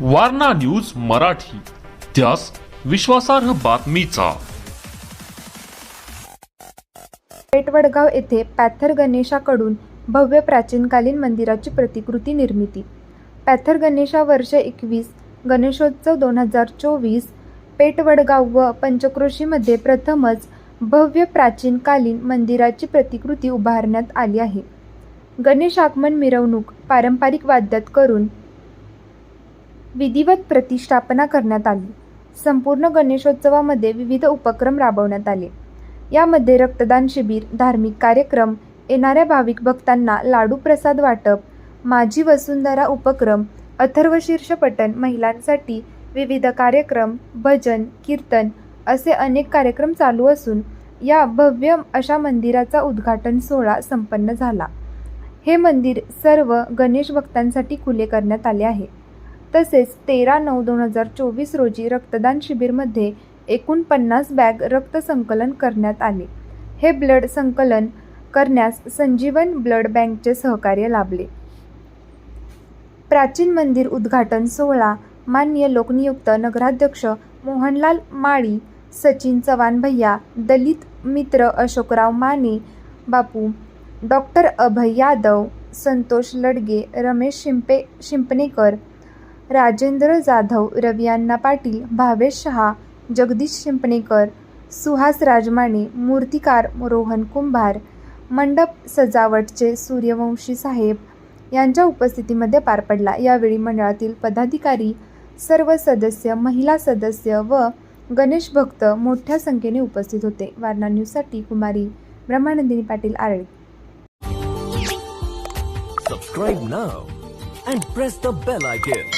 Warna news Marathi. त्यास विश्वासार्ह बातमीचा. पेटवडगाव येथे पॅथर गणेशाकडून भव्य प्राचीनकालीन मंदिराची प्रतिकृती निर्मिती. पॅथर गणेशा वर्ष एकवीस गणेशोत्सव दोन हजार चोवीस पेटवडगाव व पंचक्रोशीमध्ये प्रथमच भव्य प्राचीनकालीन मंदिराची प्रतिकृती उभारण्यात आली आहे. गणेश आगमन मिरवणूक पारंपरिक वाद्यात करून विधिवत प्रतिष्ठापना करण्यात आली. संपूर्ण गणेशोत्सवामध्ये विविध उपक्रम राबवण्यात आले. यामध्ये रक्तदान शिबिर धार्मिक कार्यक्रम येणाऱ्या भाविक भक्तांना लाडू प्रसाद वाटप माझी वसुंधरा उपक्रम अथर्वशीर्ष पठण महिलांसाठी विविध कार्यक्रम भजन कीर्तन असे अनेक कार्यक्रम चालू असून या भव्य अशा मंदिराचा उद्घाटन सोहळा संपन्न झाला. हे मंदिर सर्व गणेश भक्तांसाठी खुले करण्यात आले आहे. तसेच तेरा नऊ दोन हजार चोवीस रोजी रक्तदान शिबिरमध्ये एकूण पन्नास बॅग रक्त संकलन करण्यात आले. हे ब्लड संकलन करण्यास संजीवन ब्लड बँकचे सहकार्य लाभले. प्राचीन मंदिर उद्घाटन सोहळा मान्य लोकनियुक्त नगराध्यक्ष मोहनलाल माळी सचिन चव्हाण भैया दलित मित्र अशोकराव माने बापू डॉक्टर अभय यादव संतोष लडगे रमेश शिंपे शिंपणेकर राजेंद्र जाधव रविअण्णा पाटील भावेश शहा जगदीश शिंपणेकर सुहास राजमाने मूर्तिकार रोहन कुंभार मंडप सजावटचे सूर्यवंशी साहेब यांच्या उपस्थितीमध्ये पार पडला. यावेळी मंडळातील पदाधिकारी सर्व सदस्य महिला सदस्य व गणेश भक्त मोठ्या संख्येने उपस्थित होते. वारणा न्यूजसाठी कुमारी Brahmanandini Patil Arale. Subscribe now and press the bell icon.